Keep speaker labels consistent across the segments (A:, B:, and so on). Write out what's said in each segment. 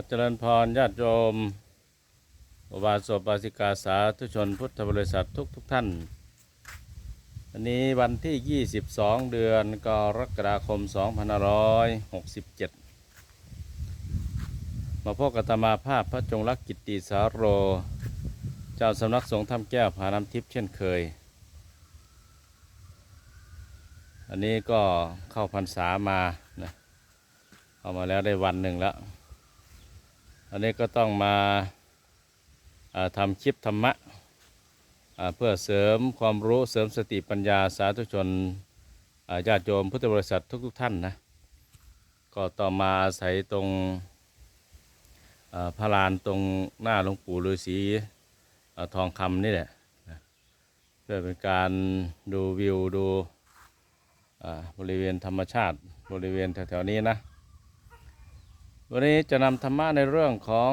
A: ขอเจริญพรญาติโยมอุบาสกบาสิกาสาธุชนพุทธบริษัททุกทุกท่านวันนี้วันที่ 22 เดือนกรกฎาคม 2567 มาพบกับอาตมาภาพพระจงรักกิตติสาโร เจ้าสำนักสงฆ์ถ้ำแก้วผาน้ำทิพย์เช่นเคย อันนี้ก็เข้าพรรษามานะเข้ามาแล้วได้วันหนึ่งแล้ว อันนี้ก็ต้องมาทำคลิปธรรมะเพื่อเสริมความรู้เสริมสติปัญญาสาธุชนญาติโยมพุทธบริษัททุกๆทท่านนะก็ต่อมาอาศัยตรงอ่าพระลานตรงหน้าหลวงปู่ฤาษีทองคำนี่แหละเพื่อเป็นการดูวิวดูบริเวณธรรมชาติบริเวณแถวๆนี้นะ วันนี้จะนำธรรมะในเรื่องของ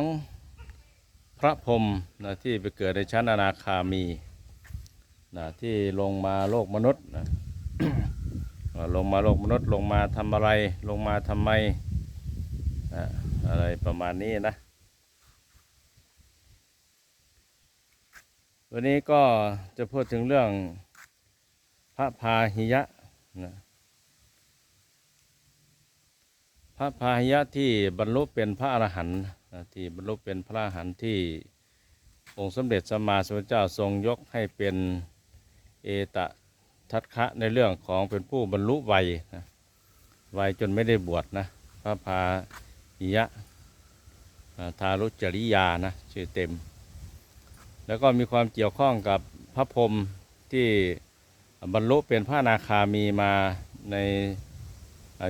A: พระพรหมนะที่ไปเกิดในชั้นอนาคามีนะที่ลงมาโลกมนุษย์นะลงมาโลกมนุษย์ลงมาทำอะไรลงมาทำไมนะอะไรประมาณนี้นะ วันนี้ก็จะพูดถึงเรื่องพระพาหิยะนะ พระพาหิยะที่บรรลุเป็นพระอรหันต์ที่บรรลุเป็นพระอรหันต์ที่องค์สมเด็จสมมาสมุทเจ้าทรงยกให้เป็นเอตทัตคะในเรื่องของเป็นผู้บรรลุไวยนะไวยจนไม่ได้บวชนะพระพาหิยะทารุจริยานะชื่อเต็ม แล้วก็มีความเกี่ยวข้องกับพระพรมที่บรรลุเป็นพระนาคามีมาใน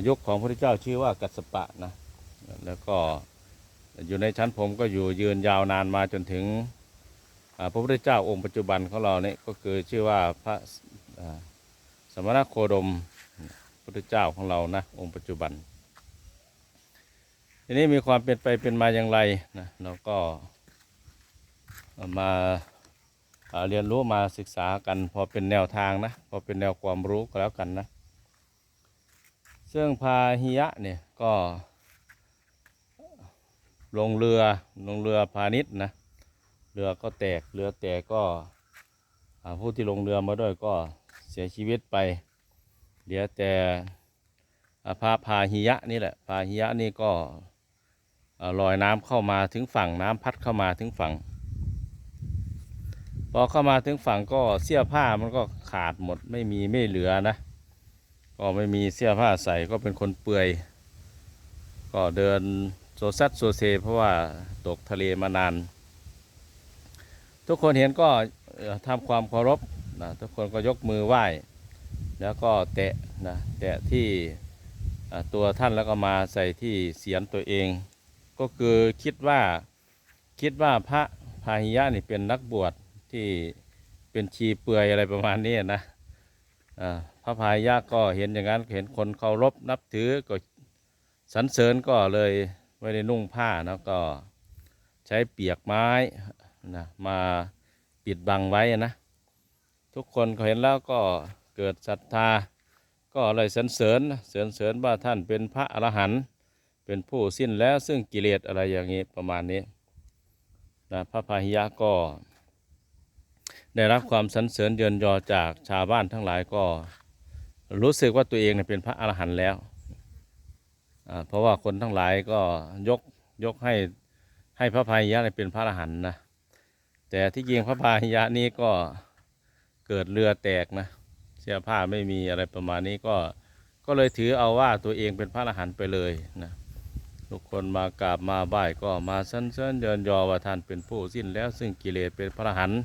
A: ยุคของพระพุทธเจ้าชื่อว่ากัสปะนะแล้วก็อยู่ในชั้นผมก็อยู่ยืนยาวนานมาจนถึงพระพุทธเจ้าองค์ปัจจุบันของเราเนี่ยก็คือชื่อว่าพระสมณโคดมพระพุทธเจ้าของเรานะองค์ปัจจุบัน ทีนี้มีความเป็นไปเป็นมาอย่างไรนะเราก็มาาเรียนรู้มาศึกษากันพอเป็นแนวทางนะพอเป็นแนวความรู้ก็แล้วกันนะ ซึ่งพาหิยะเนี่ยก็ลงเรือลงเรือพาณิชย์นะเรือก็แตกเรือแตกก็ผู้ที่ลงเรือมาด้วยก็เสียชีวิตไป เหลือแต่อ่าพาพาหิยะนี่แหละพาหิยะนี่ก็ลอยน้ำเข้ามาถึงฝั่งน้ำพัดเข้ามาถึงฝั่ง พอเข้ามาถึงฝั่งก็เสื้อผ้ามันก็ขาดหมดไม่มีไม่เหลือนะ ก็ไม่มีเสื้อผ้าใส่ก็เป็นคนเปื่อย ก็เดินโซซัดโซเซ เพราะว่าตกทะเลมานาน ทุกคนเห็นก็ทำความเคารพนะทุกคนก็ยกมือไหว้ แล้วก็แตะนะแตะที่ตัวท่านแล้วก็มาใส่ที่เสียนตัวเอง ก็คือคิดว่าคิดว่าพระพาหิยะนี่เป็นนักบวชที่เป็นชีเปลือยอะไรประมาณนี้นะอ่า ระพายะก็เห็นอย่างนั้นเห็นคนเคารพนับถือก็สรรเสริญก็เลยไม่ได้นุ่งผ้านะก็ใช้เปียกไม้นะมาปิดบังไว้นะ ทุกคนเขาเห็นแล้วก็เกิดศรัทธา ก็เลยสรรเสริญนะเสริญเสริญว่าท่านเป็นพระอรหันต์เป็นผู้สิ้นแล้วซึ่งกิเลสอะไรอย่างนี้ประมาณนี้นะพระพาหิยะก็ได้รับความสรรเสริญเยินยอจากชาวบ้านทั้งหลายก็ รู้สึกว่าตัวเองเนี่ยเป็นพระอรหันต์แล้ว เพราะว่าคนทั้งหลายก็ยกยกให้ให้พระพายะเนี่ยเป็นพระอรหันต์นะ แต่ที่จริงพระพายะนี้ก็เกิดเรือแตกนะเสื้อผ้าไม่มีอะไรประมาณนี้ก็ก็เลยถือเอาว่าตัวเองเป็นพระอรหันต์ไปเลยนะทุกคนมากราบมาไหว้ก็มาสรรเสริญเยินยอว่าท่านเป็นผู้สิ้นแล้วซึ่งกิเลสเป็นพระอรหันต์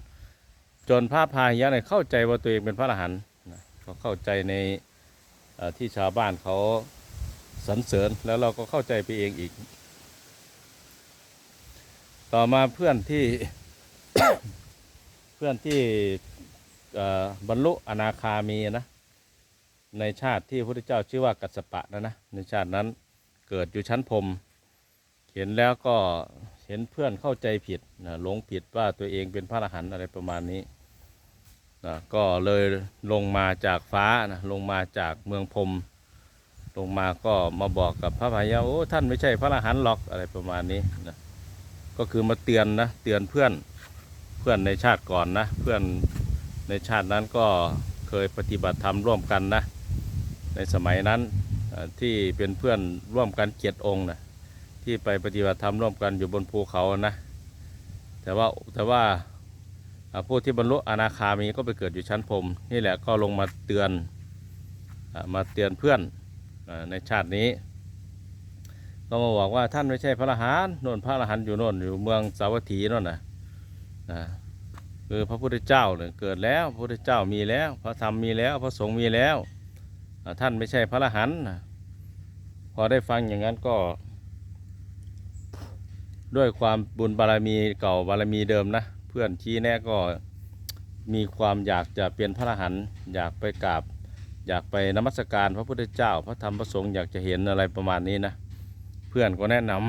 A: จนพระพาหิยะเนี่ยเข้าใจว่าตัวเองเป็นพระอรหันต์ เขาเข้าใจในที่ชาวบ้านเขาสรรเสริญแล้วเราก็เข้าใจไปเองอีก ต่อมาเพื่อนที่เพื่อนที่บรรลุอนาคามีนะในชาติที่พระพุทธเจ้าชื่อว่ากัสปะนะนะในชาตินั้นเกิดอยู่ชั้นพรมเห็นแล้วก็เห็นเพื่อนเข้าใจผิดนะหลงผิดว่าตัวเองเป็นพระอรหันต์อะไรประมาณนี้ นะก็เลยลงมาจากฟ้านะลงมาจากเมืองพรมลงมาก็มาบอกกับพระพายะโอ้ท่านไม่ใช่พระอรหันต์หรอกอะไรประมาณนี้นะก็คือมาเตือนนะเตือนเพื่อนเพื่อนในชาติก่อนนะเพื่อนในชาตินั้นก็เคยปฏิบัติธรรมร่วมกันนะในสมัยนั้นที่เป็นเพื่อนร่วมกันเจ็ดองค์นะที่ไปปฏิบัติธรรมร่วมกันอยู่บนภูเขานะแต่ว่าแต่ว่า ผู้ที่บรรลุอนาคามีก็ไปเกิดอยู่ชั้นพรมนี่แหละก็ลงมาเตือนมาเตือนเพื่อนในชาตินี้ ก็มาบอกว่าท่านไม่ใช่พระอรหันต์นนพระอรหันต์อยู่นนอยู่เมืองสาวัตถีนนนะนะคือพระพุทธเจ้าเนี่ยเกิดแล้วพระพุทธเจ้ามีแล้ว พระธรรมมีแล้วพระสงฆ์มีแล้ว ท่านไม่ใช่พระอรหันต์พอได้ฟังอย่างนั้นก็ ด้วยความบุญบารมีเก่าบารมีเดิมนะ เพื่อนชี้แนะก็มีความอยากจะเป็นพระอรหันต์อยากไปกราบ อยากไปนมัสการพระพุทธเจ้า พระธรรมพระสงฆ์อยากจะเห็นอะไรประมาณนี้นะ เพื่อนก็แนะนำ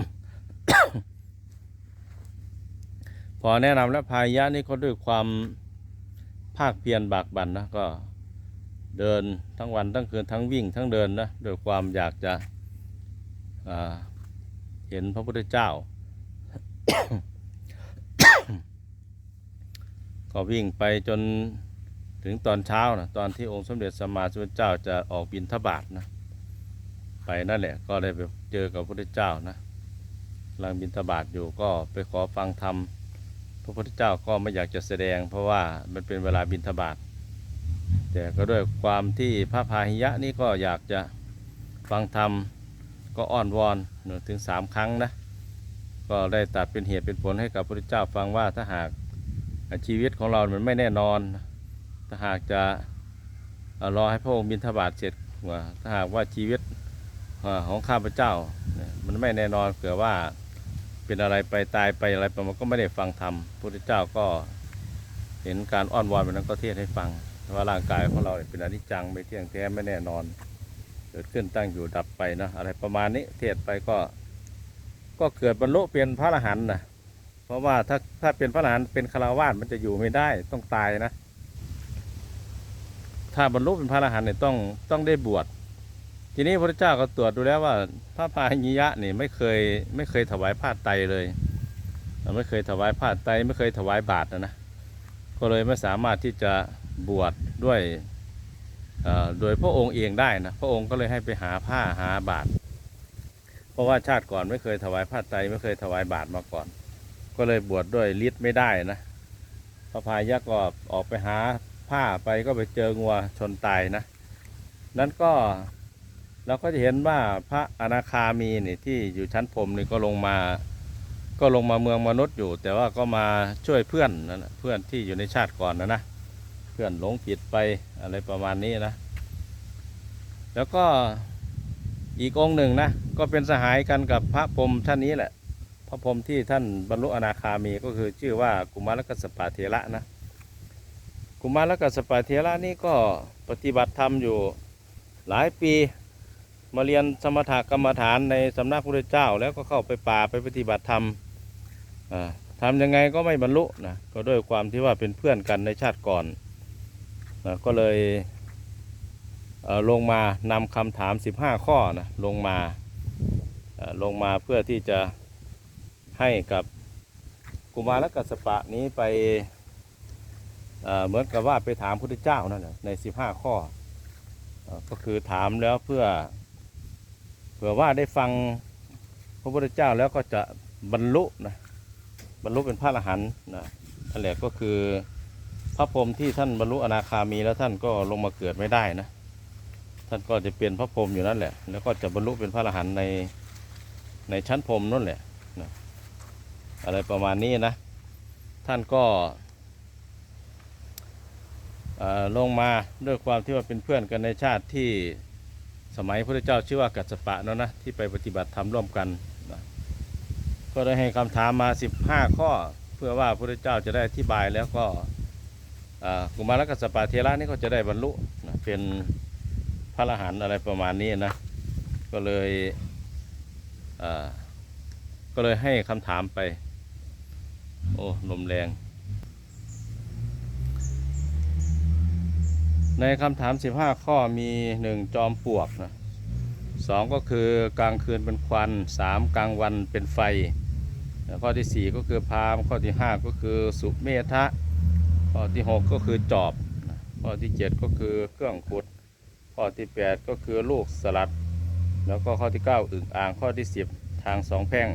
A: พอแนะนำแล้วพายะนี่ก็ด้วยความภาคเพียรบากบั่นนะก็เดินทั้งวันทั้งคืนทั้งวิ่งทั้งเดินนะด้วยความอยากจะเห็นพระพุทธเจ้า ก็วิ่งไปจนถึงตอนเช้านะตอนที่องค์สมเด็จสมมาสัมพุทธเจ้าจะออกบินทบาทนะไปนั่นแหละก็ได้ไปเจอกับพระพุทธเจ้านะกำลังบินทบาทอยู่ก็ไปขอฟังธรรมพระพุทธเจ้าก็ไม่อยากจะแสดง เพราะว่ามันเป็นเวลาบินทบาทแต่ก็ด้วยความที่พระพาหิยะนี่ก็อยากจะฟังธรรมก็อ้อนวอนถึงสามครั้งนะก็ได้ตัดเป็นเหตุเป็นผลให้กับพระพุทธเจ้าฟังว่าถ้าหาก ชีวิตของเรา มันไม่แน่นอนถ้าหากจะรอให้พระองค์บินทบาทเสร็จว่าถ้าหากว่าชีวิตของข้าพเจ้า มันไม่แน่นอนเผื่อว่าเป็นอะไรไปตายไปอะไรไปมันก็ไม่ได้ฟังธรรมพระพุทธเจ้าก็เห็นการอ้อนวอนแบบนั้นก็เทศให้ฟังว่าร่างกายของเราเป็นอนิจจังไม่เที่ยงแท้ไม่แน่นอน เกิดขึ้นตั้งอยู่ดับไปนะอะไรประมาณนี้เทศไปก็ ก็เกิดบรรลุเป็นพระอรหันต์นะ เพราะว่าถ้าถ้าเป็นพระอรหันต์เป็นคารวาสมันจะอยู่ไม่ได้ต้องตายนะ ถ้าบรรลุเป็นพระอรหันต์เนี่ยต้องต้องได้บวชทีนี้พระเจ้าก็ตรวจดูแล้วว่า พระพาหิยะนี่ไม่เคยไม่เคยถวายผ้าไตเลยไม่เคยถวายผ้าไตไม่เคยถวายบาตรนะนะก็เลยไม่สามารถที่จะบวชดด้วยโดยพระองค์เองได้นะพระองค์ก็เลยให้ไปหาผ้าหาบาตรเพราะว่าชาติก่อนไม่เคยถวายผ้าไตไม่เคยถวายบาตรมาก่อน ก็เลยบวชดด้วยฤทธิ์ไม่ได้นะพระพายะก็ออกไปหาผ้าไปก็ไปเจองัวชนตายนะนั้นก็เราก็จะเห็นว่าพระอนาคามีนี่ที่อยู่ชั้นพรมนี่ก็ลงมา ก็ลงมาเมืองมนุษย์อยู่ แต่ว่าก็มาช่วยเพื่อนนั่นนะเพื่อนที่อยู่ในชาติก่อนนะนะเพื่อนหลงผิดไปอะไรประมาณนี้นะ แล้วก็อีกองหนึ่งนะก็เป็นสหายกันกับพระพรมท่านนี้แหละ ระพรหมที่ท่านบรรลุอนาคามีก็คือชื่อว่ากุมารกัสสปะเทระนะกุมารกัสสปะเทระนี่ก็ปฏิบัติธรรมอยู่หลายปีมาเรียนสมถกรรมฐานในสำนักพระพุทธเจ้า แล้วก็เข้าไปป่าไปปฏิบัติธรรมทำยังไงก็ไม่บรรลุนะก็ด้วยความที่ว่าเป็นเพื่อนกันในชาติก่อนนะก็เลยเลงมานำคำถาม 15 ข้อนะลงมาลงมาเพื่อที่จะ ให้กับกุมารกัสปะนี้ไปเหมือนกับว่าไปถามพระพุทธเจ้านั่นแหละใน15ข้อเอ่อก็คือถามแล้วเพื่อเผื่อว่าได้ฟังพระพุทธเจ้าแล้วก็จะบรรลุนะบรรลุเป็นพระอรหันต์นะนั่นแหละก็คือพระพรหมที่ท่านบรรลุอนาคามีแล้วท่านก็ลงมาเกิดไม่ได้นะท่านก็จะเป็นพระพรหมอยู่นั่นแหละ แล้วก็จะบรรลุเป็นพระอรหันต์ในในชั้นพรหมนั่นแหละ อะไรประมาณนี้นะ ท่านก็ลงมาด้วยความที่ว่าเป็นเพื่อนกันในชาติที่สมัยพระเจ้าชื่อว่ากัสปะเนาะนะที่ไปปฏิบัติธรรมร่วมกันนะก็ได้ให้คำถามมา 15 ข้อเพื่อว่าพระเจ้าจะได้อธิบายแล้วก็กุมารกัสปะเทระนี่ก็จะได้บรรลุนะเป็นพระอรหันต์อะไรประมาณนี้นะก็เลยก็เลยให้คำถามไป โอ้ลมแรง ในคำถาม 15 ข้อมีหนึ่งจอมปลวกนะสองก็คือกลางคืนเป็นควันสามกลางวันเป็นไฟ ข้อที่สี่ก็คือพาม ข้อที่ห้าก็คือสุเมธะข้อที่หกก็คือจอบ ข้อที่เจ็ดก็คือเครื่องขุด ข้อที่แปดก็คือลูกสลัด แล้วก็ข้อที่เก้าอึ่งอ่างข้อที่สิบทางสองแพร่ง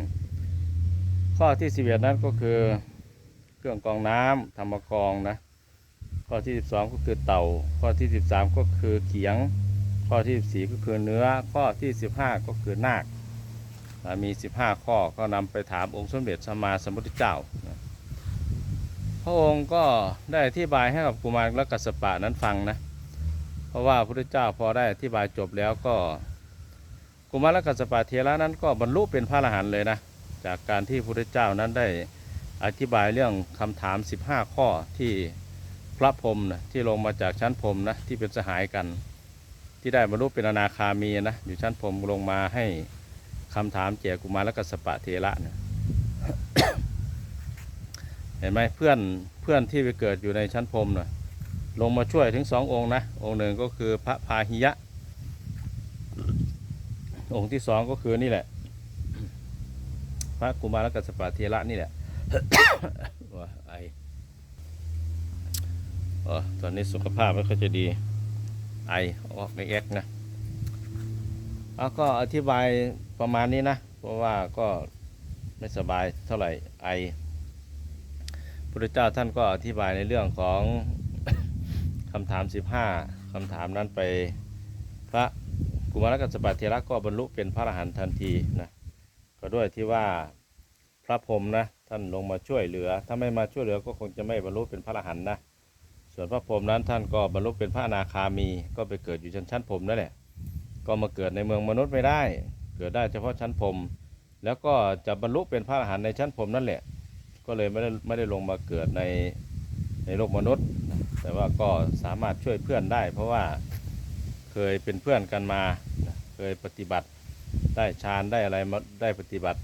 A: ข้อที่สิบเอ็ดนั้นก็คือเครื่องกรองน้ำธรรมกรองนะข้อที่สิบสองก็คือเต่า ข้อที่สิบสามก็คือเขียง ข้อที่สิบสี่ก็คือเนื้อ ข้อที่สิบห้าก็คือนาคอ่ามี15ข้อก็นำไปถามองค์สมเด็จสัมมาสัมพุทธเจ้าพระองค์ก็ได้อธิบายให้กับกุมารและกัสปะนั้นฟังนะเพราะว่าพระพุทธเจ้าพอได้อธิบายจบแล้วก็กุมารและกัสสปะเทระนั้นก็บรรลุเป็นพระอรหันต์เลยนะ จากการที่พระพุทธเจ้านั้นได้อธิบายเรื่องคำถาม 15 ข้อที่พระพรมนะที่ลงมาจากชั้นพรมนะที่เป็นสหายกัน ที่ได้บรรลุเป็นอนาคามีนะอยู่ชั้นพรมลงมาให้คำถามแจกกุมารและกัสปะเทระเนี่ยเห็นไหมเพื่อนเพื่อนที่ไปเกิดอยู่ในชั้นพรมนะลงมาช่วยถึงสององค์นะองค์หนึ่งก็คือพระพาหิยะ องค์ที่สองก็คือนี่แหละ พระกุมารและกัสปะเทระนี่แหละว่าไออตอนนี้สุขภาพไม่ค่อยจะดี ไอออกในแอกนะแล้วก็อธิบายประมาณนี้นะ เพราะว่าก็ไม่สบายเท่าไหร่ไอพระเจ้าท่านก็อธิบายในเรื่องของคำถาม 15คำถามนั้นไป พระกุมารกัสปะเทระก็บรรลุเป็นพระอรหันต์ทันทีนะ ก็ด้วยที่ว่าพระพรหมนะท่านลงมาช่วยเหลือ ถ้าไม่มาช่วยเหลือก็คงจะไม่บรรลุเป็นพระอรหันต์นะส่วนพระพรหมนั้นท่านก็บรรลุเป็นพระอนาคามีก็ไปเกิดอยู่ชั้นชั้นพรหมนั่นแหละก็มาเกิดในเมืองมนุษย์ไม่ได้ เกิดได้เฉพาะชั้นพรหมแล้วก็จะบรรลุเป็นพระอรหันต์ในชั้นพรหมนั่นแหละ ก็เลยไม่ได้ไม่ได้ลงมาเกิดในในโลกมนุษย์ แต่ว่าก็สามารถช่วยเพื่อนได้ เพราะว่าเคยเป็นเพื่อนกันมาเคยปฏิบัติ ได้ฌานได้อะไรมาได้ปฏิบัติ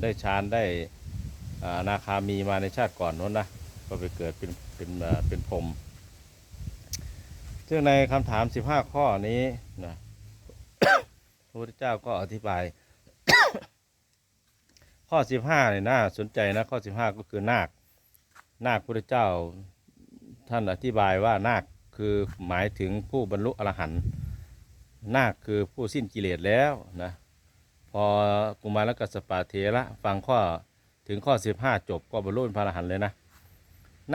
A: ได้ฌานได้อนาคามีมาในชาติก่อนนู้นนะก็ไปเกิดเป็นเป็นเป็นพรมซึ่งในคำถาม 15 ข้อนี้นะพระพุทธเจ้าก็อธิบาย ข้อ 15เนี่ยน่าสนใจนะข้อ 15 ก็คือนาค นาคพระพุทธเจ้าท่านอธิบายว่านาคคือหมายถึงผู้บรรลุอรหันต์ นาคคือผู้สิ้นกิเลสแล้วนะพอกุมารกัสปะเถระฟังข้อถึงข้อ 15 จบก็บรรลุเป็นพระอรหันต์เลยนะ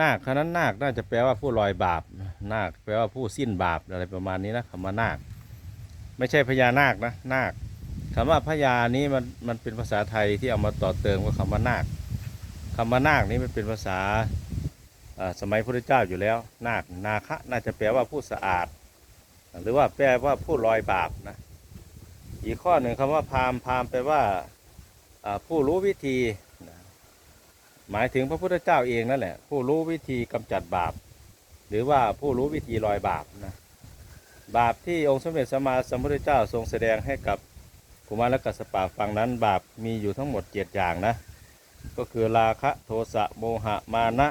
A: นาคคณะนาคน่าจะแปลว่าผู้ลอยบาปนาคแปลว่าผู้สิ้นบาปอะไรประมาณนี้นะคำว่านาค ไม่ใช่พญานาคนะนาคคำว่าพญานี้มันมันเป็นภาษาไทยที่เอามาต่อเติมกับคำว่านาคคำว่านาคนี้มันเป็นภาษาอ่าสมัยพระพุทธเจ้าอยู่แล้ว นาคนาคะน่าจะแปลว่าผู้สะอาด หรือว่าแปลว่าผู้ลอยบาปนะ อีกข้อหนึ่งคำว่าพามพามแปลว่าผู้รู้วิธีนะหมายถึงพระพุทธเจ้าเองนั่นแหละ ผู้รู้วิธีกำจัดบาป หรือว่าผู้รู้วิธีลอยบาปนะบาปที่องค์สมเด็จสมมาสัมพุทธเจ้าทรงแสดงให้กับกุมารและกัสปะฟังนั้น บาปมีอยู่ทั้งหมดเจ็ดอย่างนะ ก็คือราคะโทสะโมหะมานะ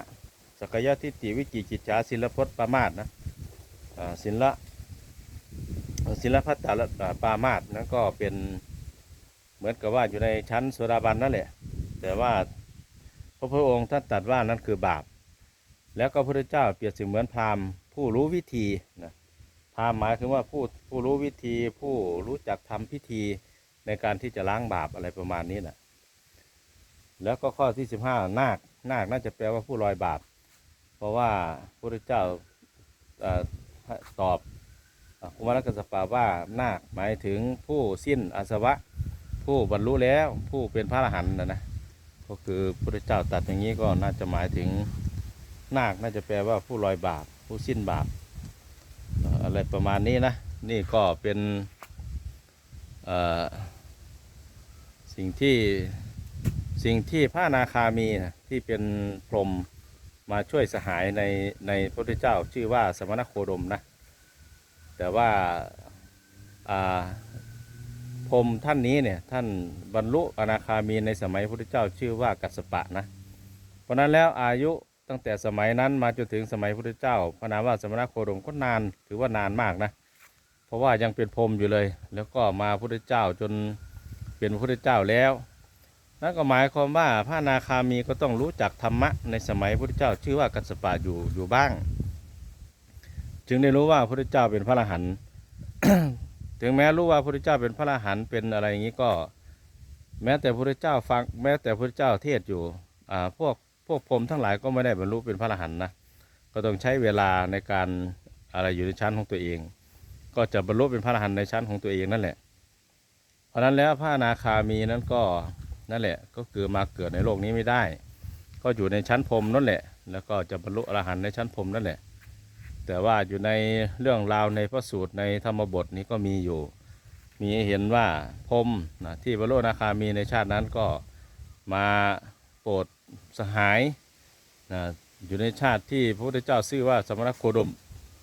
A: สกยทิฏฐิวิจิกิจฉาศิลพจน์ปามาสนะศิละ ศิลพัตตาละปามาสนั้นก็เป็นเหมือนกับว่าอยู่ในชั้นโสดาบันนั่นแหละ แต่ว่าพระพุทธองค์ท่านตรัสว่านั่นคือบาป แล้วก็พระพุทธเจ้าเปรียบเสมือนพราหมณ์ผู้รู้วิธีนะพราหมณ์หมายถึงว่าผู้ผู้รู้วิธีผู้รู้จักทำพิธีในการที่จะล้างบาปอะไรประมาณนี้นะแล้วก็ข้อที่สิบห้านาค นาคน่าจะแปลว่าผู้ลอยบาป เพราะว่าพระพุทธเจ้าอตอบ เอ่อกุมารกัสสปะว่านาคหมายถึงผู้สิ้นอาสวะ ผู้บรรลุแล้วผู้เป็นพระอรหันต์นะนะก็คือพระเจ้าตัดอย่างนี้ก็น่าจะหมายถึงนาคน่าจะแปลว่าผู้ลอยบาปผู้สิ้นบาปอะไรประมาณนี้นะนี่ก็เป็นสิ่งที่สิ่งที่พระนาคามีนะที่เป็นพรหมมาช่วยสหายในในพระพุทธเจ้าชื่อว่าสมณโคดมนะ แต่ว่าพรมท่านนี้เนี่ยท่านบรรลุอนาคามีในสมัยพระพุทธเจ้าชื่อว่ากัสปะนะ เพราะนั้นแล้วอายุตั้งแต่สมัยนั้นมาจนถึงสมัยพระพุทธเจ้า พระนามว่าสมณโคดมก็นานถือว่านานมากนะ เพราะว่ายังเป็นพรมอยู่เลย แล้วก็มาพระพุทธเจ้าจนเป็นพระพุทธเจ้าแล้วนั่นก็หมายความว่าพระอนาคามีก็ต้องรู้จักธรรมะในสมัยพระพุทธเจ้าชื่อว่ากัสสปะอยู่อยู่บ้าง จึงได้รู้ว่าพระพุทธเจ้าเป็นพระอรหันต์ถึงแม้รู้ว่าพระพุทธเจ้าเป็นพระอรหันต์เป็นอะไรอย่างนี้ก็ แม้แต่พระพุทธเจ้าฟังแม้แต่พระพุทธเจ้าเทศอยู่อ่าพวกพวกพรมทั้งหลายก็ไม่ได้บรรลุเป็นพระอรหันต์นะก็ต้องใช้เวลาในการอะไรอยู่ในชั้นของตัวเอง ก็จะบรรลุเป็นพระอรหันต์ในชั้นของตัวเองนั่นแหละ เพราะนั้นแล้วพระนาคามีนั้นก็นั่นแหละก็คือมาเกิดในโลกนี้ไม่ได้ ก็อยู่ในชั้นพรมนั่นแหละ แล้วก็จะบรรลุอรหันต์ในชั้นพรมนั่นแหละ แต่ว่าอยู่ในเรื่องราวในพระสูตรในธรรมบทนี้ก็มีอยู่ มีเห็นว่าพรมนะที่บรรลุอนาคามีในชาตินั้นก็มาโปรดสหายนะอยู่ในชาติที่พระพุทธเจ้าชื่อว่าสมณโคดม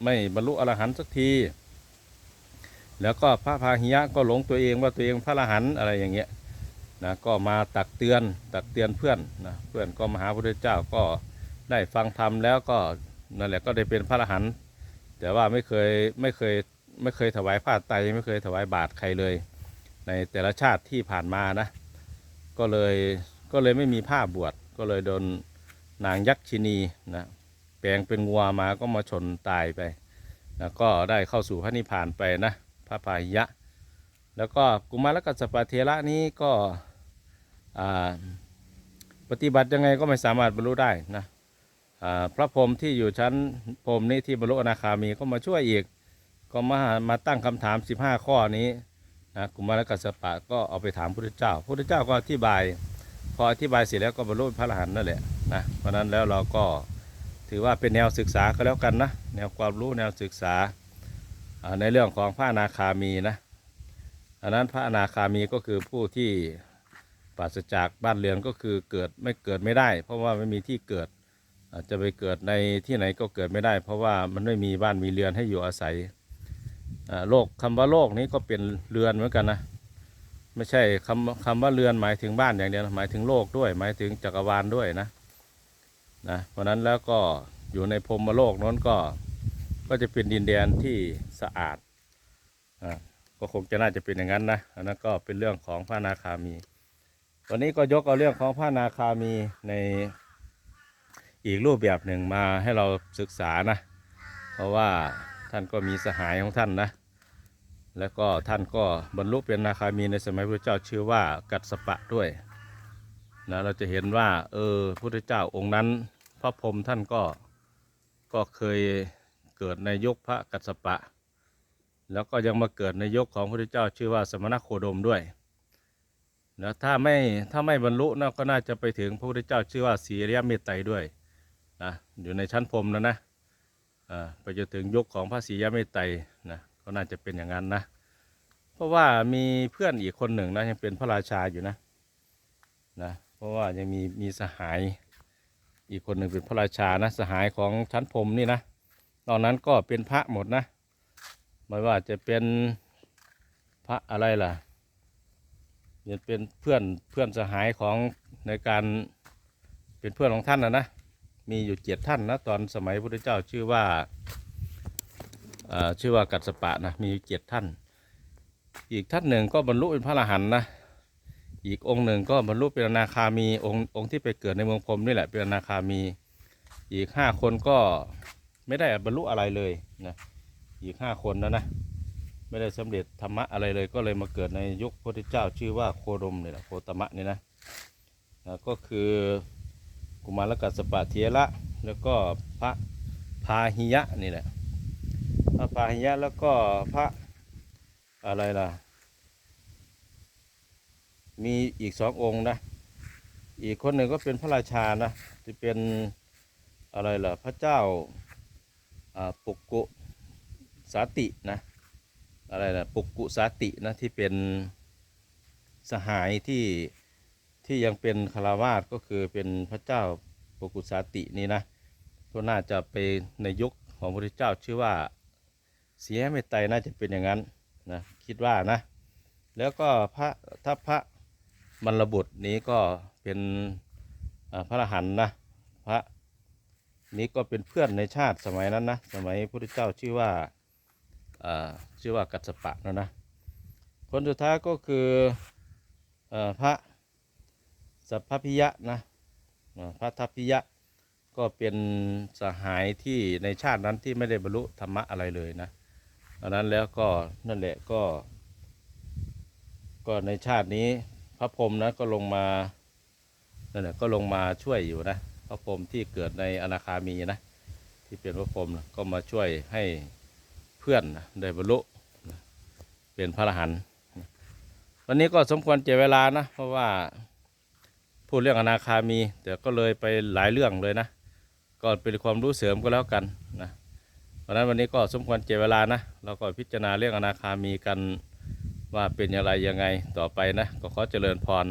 A: ไม่บรรลุอรหันต์สักที แล้วก็พระพาหิยะก็หลงตัวเองว่าตัวเองพระอรหันต์อะไรอย่างเงี้ยนะก็มาตักเตือนตักเตือนเพื่อนนะเพื่อนก็มาหาพระพุทธเจ้าก็ได้ฟังธรรมแล้วก็ นั่นแหละก็ได้เป็นพระอรหันต์แต่ว่าไม่เคยไม่เคยไม่เคยถวายผ้าไตรไม่เคยถวายบาตรใครเลย ในแต่ละชาติที่ผ่านมานะก็เลยก็เลยไม่มีผ้าบวชก็เลยโดนนางยักษ์ชินีนะแปลงเป็นงัวมาก็มาชนตายไปนะก็ได้เข้าสู่พระนิพพานไปนะพระพาหิยะ แล้วก็กุมารกัสปะเทระนี้ก็ปฏิบัติยังไงก็ไม่สามารถบรรลุได้นะ พระพรหมที่อยู่ชั้นพรหมนี้ที่บรรลุอนาคามีก็มาช่วยอีก ก็มามาตั้งคำถาม 15 ข้อนี้นะกุมารกัสปะก็เอาไปถามพระพุทธเจ้าพระพุทธเจ้าก็อธิบาย พออธิบายเสร็จแล้วก็บรรลุพระอรหันต์นั่นแหละนะเพราะนั้นแล้วเราก็ถือว่าเป็นแนวศึกษาก็แล้วกันนะแนวความรู้แนวศึกษาอ่าในเรื่องของพระอนาคามีนะอันนั้นพระอนาคามีก็คือผู้ที่ปราศจากบ้านเรือนก็คือเกิดไม่เกิดไม่ได้ เพราะว่าไม่มีที่เกิด อาจจะไปเกิดในที่ไหนก็เกิดไม่ได้ เพราะว่ามันไม่มีบ้านมีเรือนให้อยู่อาศัยโลกคำว่าโลกนี้ก็เป็นเรือนเหมือนกันนะไม่ใช่คำคำว่าเรือนหมายถึงบ้านอย่างเดียวหมายถึงโลกด้วย หมายถึงจักรวาลด้วยนะนะเพราะนั้นแล้วก็อยู่ในพรมโลกนั้นก็ก็จะเป็นดินแดนที่สะอาดอะก็คงจะน่าจะเป็นอย่างนั้นนะอันนั้นก็เป็นเรื่องของพระนาคามี วันนี้ก็ยกเอาเรื่องของพระนาคามีใน อีกรูปแบบหนึ่งมาให้เราศึกษานะ เพราะว่าท่านก็มีสหายของท่านนะ แล้วก็ท่านก็บรรลุเป็นนาคามีในสมัยพระเจ้าชื่อว่ากัสสปะด้วยนะเราจะเห็นว่าเออพระพุทธเจ้าองค์นั้น พระพรหมท่านก็ก็เคยเกิดในยุคพระกัสสปะ แล้วก็ยังมาเกิดในยุคของพระพุทธเจ้าชื่อว่าสมณโคดมด้วยนะถ้าไม่ถ้าไม่บรรลุนะก็น่าจะไปถึงพระพุทธเจ้าชื่อว่าสีเริยเมตไตรด้วย นะอยู่ในชั้นพรมแล้วนะไปจนถึงยุคของพระศรียะเมตไตรนะก็น่าจะเป็นอย่างนั้นนะ เพราะว่ามีเพื่อนอีกคนหนึ่งนะยังเป็นพระราชาอยู่นะนะเพราะว่ายังมีมีสหายอีกคนหนึ่งเป็นพระราชานะสหายของชั้นพรมนี่นะนอกนั้นก็เป็นพระหมดนะไม่ว่าจะเป็นพระอะไรล่ะเป็นเพื่อนเพื่อนสหายของในการเป็นเพื่อนของท่านนะนะ มีอยู่เจ็ดท่านนะตอนสมัยพระพุทธเจ้าชื่อว่าชื่อว่ากัสสปะนะมีอยู่เจ็ดท่าน อีกท่านหนึ่งก็บรรลุเป็นพระอรหันต์นะอีกองค์หนึ่งก็บรรลุเป็นอนาคามีองค์องค์ที่ไปเกิดในเมืองพรมนี่แหละเป็นอนาคามี อีกห้าคนก็ไม่ได้บรรลุอะไรเลยนะอีกห้าคนนะนะไม่ได้สำเร็จธรรมะอะไรเลยก็เลยมาเกิดในยุคพระพุทธเจ้าชื่อว่าโคดมนี่แหละโคตมะนี่นะนะก็คือ กุมารกัสปะเทียระแล้วก็พระพาหิยะนี่แหละพระพาหิยะแล้วก็พระอะไรล่ะ มีอีกสององค์นะ อีกคนหนึ่งก็เป็นพระราชานะจะเป็นอะไรล่ะพระเจ้าอ่าปุกกุสาตินะอะไรล่ะปุกกุสาตินะที่เป็นสหายที่ ที่ยังเป็นคารวาสก็คือเป็นพระเจ้าปกุสาตินี่นะก็น่าจะไปในยุคของพระพุทธเจ้าชื่อว่าเสียไม่ไตรน่าจะเป็นอย่างนั้นนะคิดว่านะ แล้วก็พระถ้าพระมรบุตรนี้ก็เป็นพระอรหันต์นะพระนี้ก็เป็นเพื่อนในชาติสมัยนั้นนะสมัยพระพุทธเจ้าชื่อว่าชื่อว่ากัสสปะนะนะคนสุดท้ายก็คืออพระ สัพพพิยะนะพระทัพพิยะก็เป็นสหายที่ในชาตินั้นที่ไม่ได้บรรลุธรรมะอะไรเลยนะดังนั้นแล้วก็นั่นแหละก็ ก็ในชาตินี้พระพรหมนะก็ลงมานั่นแหละก็ลงมาช่วยอยู่นะพระพรหมที่เกิดในอนาคามีนะที่เป็นพระพรหมนะก็มาช่วยให้เพื่อนนะได้บรรลุเป็นพระอรหันต์วันนี้ก็สมควรเจเวลานะเพราะว่า พูดเรื่องอนาคามี แต่ก็เลยไปหลายเรื่องเลยนะก็เป็นความรู้เสริมก็แล้วกันนะเพราะฉะนั้นวันนี้ก็สมควรเจเวลานะ เราก็พิจารณาเรื่องอนาคามีกันว่าเป็นอย่างไรยังไงต่อไปนะ ก็ขอเจริญพร